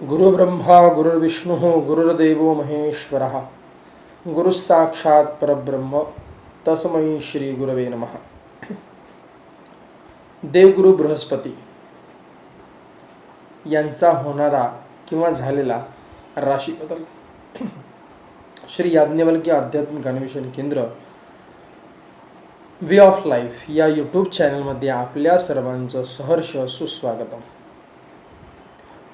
गुरुब्रह्मा गुरुर्विष्णू गुरुर्देव महेश्वर। गुरुसाक्षात परब्रह्म। तस्मयी श्री गुरवे नमः। देवगुरु बृहस्पती यांचा होणारा किंवा झालेला राशी बदल श्री याज्ञवल्क्य आध्यात्मिक अन्वेषण केंद्र। वे ऑफ लाईफ या यूट्यूब चॅनलमध्ये आपल्या सर्वांचं सहर्ष सुस्वागतम।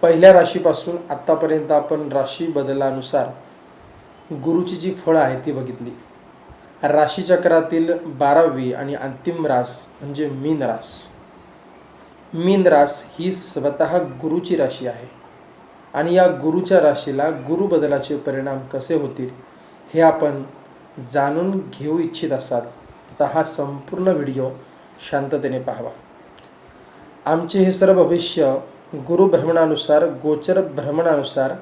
पहिल्या राशीपासून आत्तापर्यंत आपण राशी बदलानुसार गुरुची जी फळं आहेत ती बघितली. राशीचक्रातील बारावी आणि अंतिम रास म्हणजे मीन रास. मीन रास ही स्वतः गुरुची राशी आहे आणि या गुरुच्या राशीला गुरु बदलाचे परिणाम कसे होतील हे आपण जाणून घेऊ इच्छित असाल. तर हा संपूर्ण व्हिडिओ शांततेने पाहावा. आमचे हे सर्व भविष्य गुरु भ्रमणानुसार गोचर भ्रमणानुसार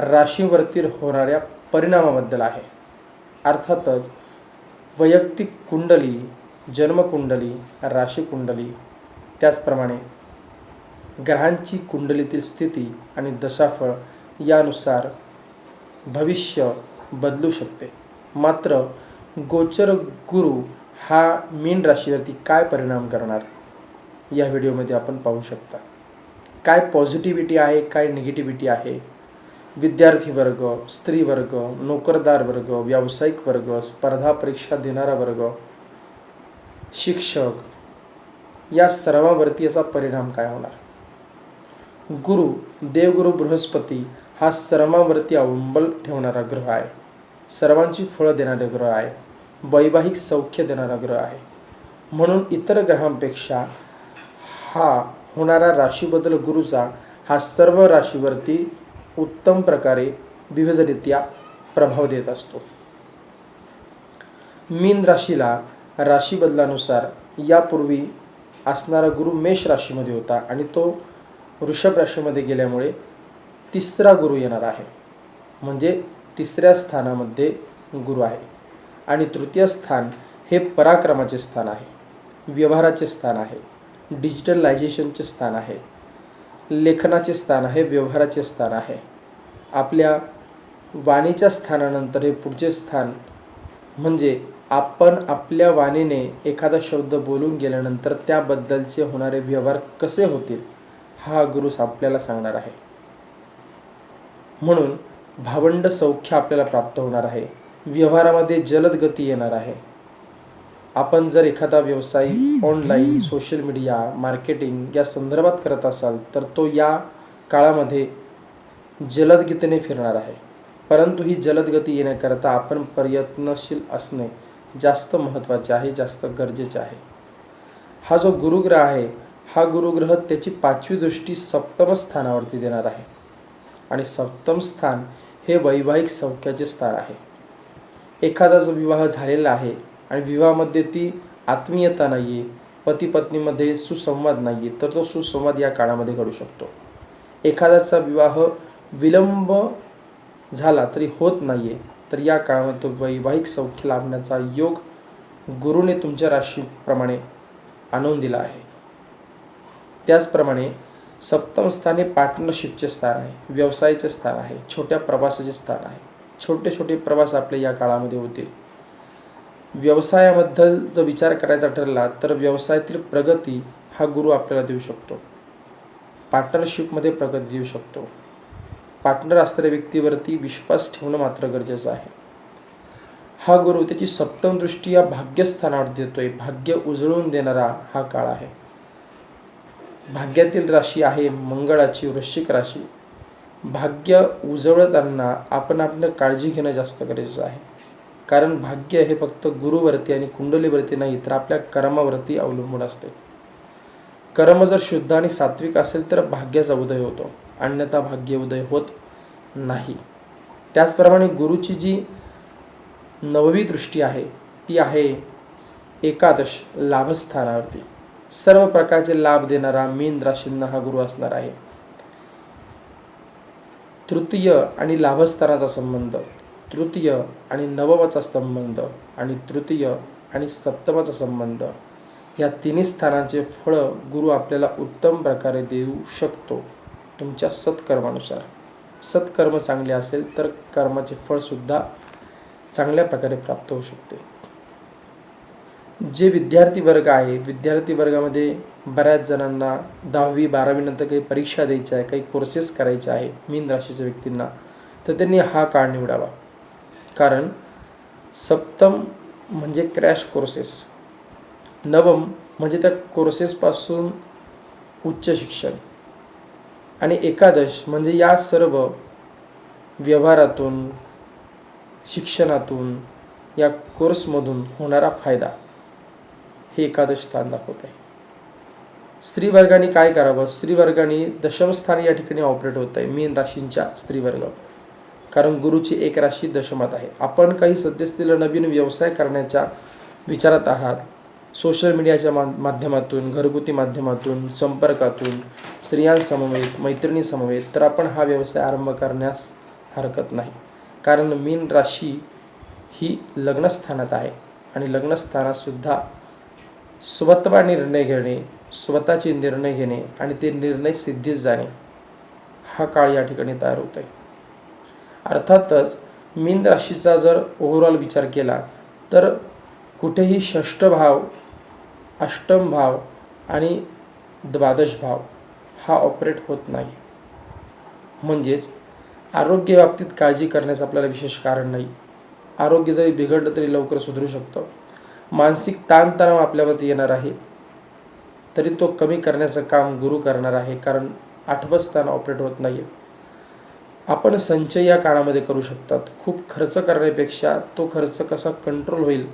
राशीवरती होणाऱ्या परिणामाबद्दल आहे. अर्थातच वैयक्तिक कुंडली जन्मकुंडली राशीकुंडली त्याचप्रमाणे ग्रहांची कुंडलीतील स्थिती आणि दशाफळ यानुसार भविष्य बदलू शकते. मात्र गोचर गुरु हा मीन राशीवरती काय परिणाम करणार? या व्हिडिओमध्ये आपण पाहू शकता. काय पॉझिटिव्हिटी आहे काय निगेटिव्हिटी आहे? विद्यार्थी वर्ग स्त्री वर्ग नोकरदार वर्ग व्यावसायिक वर्ग स्पर्धा परीक्षा देणारा वर्ग शिक्षक या सर्वावरती याचा परिणाम काय होणार? गुरु देवगुरु बृहस्पती हा सर्वांवरती अवलंबल ठेवणारा ग्रह आहे. सर्वांची फळं देणारा ग्रह आहे. वैवाहिक सौख्य देणारा ग्रह आहे. म्हणून इतर ग्रहांपेक्षा हा होणारा राशीबदल गुरुचा हा सर्व राशीवरती उत्तम प्रकारे विविधरित्या प्रभाव देत असतो. मीन राशीला राशी बदलानुसार यापूर्वी असणारा गुरु मेष राशीमध्ये होता आणि तो वृषभ राशीमध्ये गेल्यामुळे तिसरा गुरु येणार आहे. म्हणजे तिसऱ्या स्थानामध्ये गुरु आहे. आणि तृतीय स्थान हे पराक्रमाचे स्थान आहे. व्यवहाराचे स्थान आहे. डिजिटलायझेशनचे स्थान आहे. लेखनाचे स्थान आहे व्यवहाराचे स्थान आहे. आपल्या वाणीच्या स्थानानंतर हे पुढचे स्थान म्हणजे आपण आपल्या वाणीने एखादा शब्द बोलून गेल्यानंतर त्याबद्दलचे होणारे व्यवहार कसे होतील हा गुरुस आपल्याला सांगणार आहे. म्हणून भावंड सौख्य आपल्याला प्राप्त होणार आहे. व्यवहारामध्ये जलद गती येणार आहे. आपण जर एखादा व्यवसाय ऑनलाईन सोशल मीडिया मार्केटिंग या संदर्भात करत असाल तर तो या काळामध्ये जलदगतीने फिरणार आहे. परंतु ही जलदगती येण्याकरता आपण प्रयत्नशील असणे जास्त महत्त्वाचे आहे जास्त गरजेचे आहे. हा जो गुरुग्रह आहे हा गुरुग्रह त्याची पाचवी दृष्टी सप्तम स्थानावरती देणार आहे. आणि सप्तम स्थान हे वैवाहिक सौख्याचे स्थान आहे. एखादा जो विवाह झालेला आहे आणि विवाहामध्ये ती आत्मीयता नाही आहे पती पत्नीमध्ये सुसंवाद नाही आहे तर तो सुसंवाद या काळामध्ये घडू शकतो. एखाद्याचा विवाह विलंब झाला तरी होत नाही आहे तर या काळामध्ये तो वैवाहिक सौख्य लाभण्याचा योग गुरुने तुमच्या राशीप्रमाणे आणून दिला आहे. त्याचप्रमाणे सप्तम स्थान हे पार्टनरशिपचे स्थान आहे व्यवसायाचे स्थान आहे छोट्या प्रवासाचे स्थान आहे. छोटे छोटे प्रवास आपले या काळामध्ये होतील. व्यवसायाबद्दल जर विचार करायचा ठरला तर व्यवसायातील प्रगती हा गुरु आपल्याला देऊ शकतो. पार्टनरशिपमध्ये प्रगती देऊ शकतो. पार्टनर असणाऱ्या व्यक्तीवरती विश्वास ठेवणं मात्र गरजेचं आहे. हा गुरु त्याची सप्तम दृष्टी या भाग्यस्थानावर देतोय. भाग्य उजळून देणारा हा काळ आहे. भाग्यातील राशी आहे मंगळाची वृश्चिक राशी. भाग्य उजळताना आपण आपलं काळजी घेणं जास्त गरजेचं आहे. कारण भाग्य हे फक्त गुरुवरती आणि कुंडलीवरती नाही तर आपल्या कर्मावरती अवलंबून असते. कर्म जर शुद्ध आणि सात्विक असेल तर भाग्याचा उदय होतो. अन्यथा भाग्य उदय होत नाही. त्याचप्रमाणे गुरुची जी नववी दृष्टी आहे ती आहे एकादश लाभस्थानावरती. सर्व प्रकारचे लाभ देणारा मीन राशींना हा गुरु असणार आहे. तृतीय आणि लाभस्थानाचा संबंध. तृतीय आणि नवमाचा संबंध आणि तृतीय आणि सप्तमाचा संबंध. या तिन्ही स्थानांचे फळं गुरु आपल्याला उत्तम प्रकारे देऊ शकतो. तुमच्या सत्कर्मानुसार. सत्कर्म चांगले असेल तर कर्माचे फळसुद्धा चांगल्या प्रकारे प्राप्त होऊ शकते. जे विद्यार्थी वर्ग आहे विद्यार्थी वर्गामध्ये बऱ्याच जणांना दहावी बारावीनंतर काही परीक्षा द्यायच्या आहे काही कोर्सेस करायचे आहे मीन राशीच्या व्यक्तींना तर त्यांनी हा काळ निवडावा. कारण सप्तम म्हणजे क्रॅश कोर्सेस. नवम म्हणजे त्या कोर्सेसपासून उच्च शिक्षण. आणि एकादश म्हणजे या सर्व व्यवहारातून शिक्षणातून या कोर्समधून होणारा फायदा हे एकादश स्थान दाखवत आहे स्त्रीवर्गाने काय करावं? स्त्रीवर्गाने दशमस्थान दशम स्थान या ठिकाणी ऑपरेट होत आहे मीन राशींच्या स्त्रीवर्गावर कारण गुरुची एक राशी दशमात आहे. आपण काही सद्यस्थितीला नवीन व्यवसाय करण्याच्या विचारात आहात. सोशल मीडियाच्या मा माध्यमातून घरगुती माध्यमातून संपर्कातून स्त्रियांसमवेत मैत्रिणीसमवेत तर आपण हा व्यवसाय आरंभ करण्यास हरकत नाही. कारण मीन राशी ही लग्नस्थानात आहे आणि लग्नस्थानातसुद्धा स्वतः निर्णय घेणे स्वतःचे निर्णय घेणे आणि ते निर्णय सिद्धीस जाणे हा काळ या ठिकाणी तयार होत आहे अर्थातच मीन राशीचा जर ओव्हरऑल विचार केला तर कुठेही षष्ठ भाव अष्टम भाव आणि द्वादश भाव हा ऑपरेट होत नाही. म्हणजेच आरोग्यबाबतीत काळजी करण्याचं आपल्याला विशेष कारण नाही. आरोग्य जरी बिघडलं तरी लवकर सुधरू शकतं. मानसिक ताणतणाव आपल्यावरती येणार आहे. तरी तो कमी करण्याचं काम गुरु करणार आहे कारण आठवं स्थान ऑपरेट होत नाही आहे आपण संचय या काळामध्ये करू शकतात. खूप खर्च करण्यापेक्षा तो खर्च कसा कंट्रोल होईल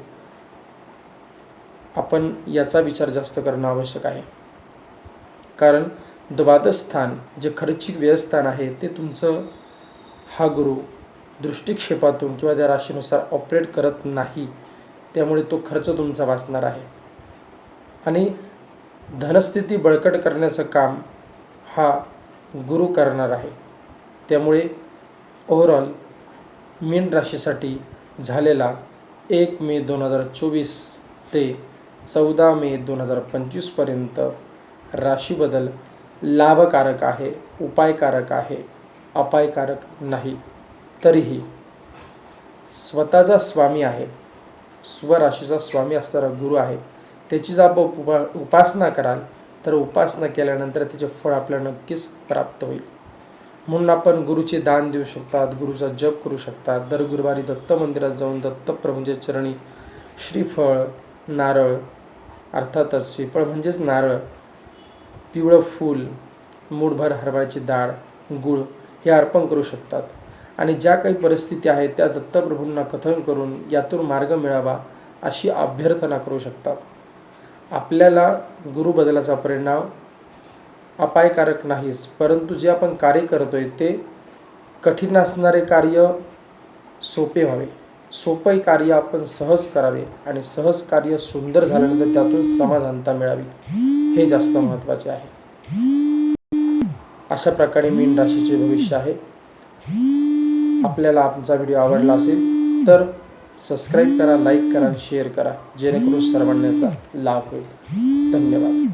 आपण याचा विचार जास्त करणं आवश्यक आहे. कारण द्वादस्थान जे खर्चिक व्ययस्थान आहे ते तुमचं हा गुरु दृष्टिक्षेपातून किंवा त्या राशीनुसार ऑपरेट करत नाही त्यामुळे तो खर्च तुमचा वाचणार आहे. आणि धनस्थिती बळकट करण्याचं काम हा गुरु करणार आहे. त्यामुळे ओव्हरऑल मीन राशीसाठी झालेला एक मे दोन हजार चोवीस ते चौदा मे दोन हजार पंचवीसपर्यंत राशीबदल लाभकारक आहे उपायकारक आहे अपायकारक नाही. तरीही स्वतःचा स्वामी आहे स्वराशीचा स्वामी असणारा गुरु आहे. त्याची जर आपण उपा उपासना कराल तर उपासना केल्यानंतर त्याचे फळ आपल्याला नक्कीच प्राप्त होईल. म्हणून आपण गुरुचे दान देऊ शकतात गुरुचा जप करू शकतात. दर गुरुवारी दत्त मंदिरात जाऊन दत्तप्रभूंच्या चरणी श्रीफळ नारळ अर्थातच श्रीफळ म्हणजेच नारळ पिवळं फूल मूठभर हरभऱ्याची डाळ गुळ हे अर्पण करू शकतात. आणि ज्या काही परिस्थिती आहेत त्या दत्तप्रभूंना कथन करून यातून मार्ग मिळावा अशी अभ्यर्थना करू शकतात. आपल्याला गुरुबदलाचा परिणाम अपायकारक नाहीच परंतु जे आपण कार्य करतो आहे ते कठीण असणारे कार्य सोपे व्हावे. सोपे कार्य आपण सहज करावे आणि सहज कार्य सुंदर झाल्यानंतर त्यातून समाधानता मिळावी. हे जास्त महत्त्वाचे आहे. अशा प्रकारे मीन राशीचे भविष्य आहे. आपल्याला आमचा व्हिडिओ आवडला असेल तर सबस्क्राईब करा लाईक करा आणि शेअर करा. जेणेकरून सर्वांना याचा लाभ होईल. धन्यवाद.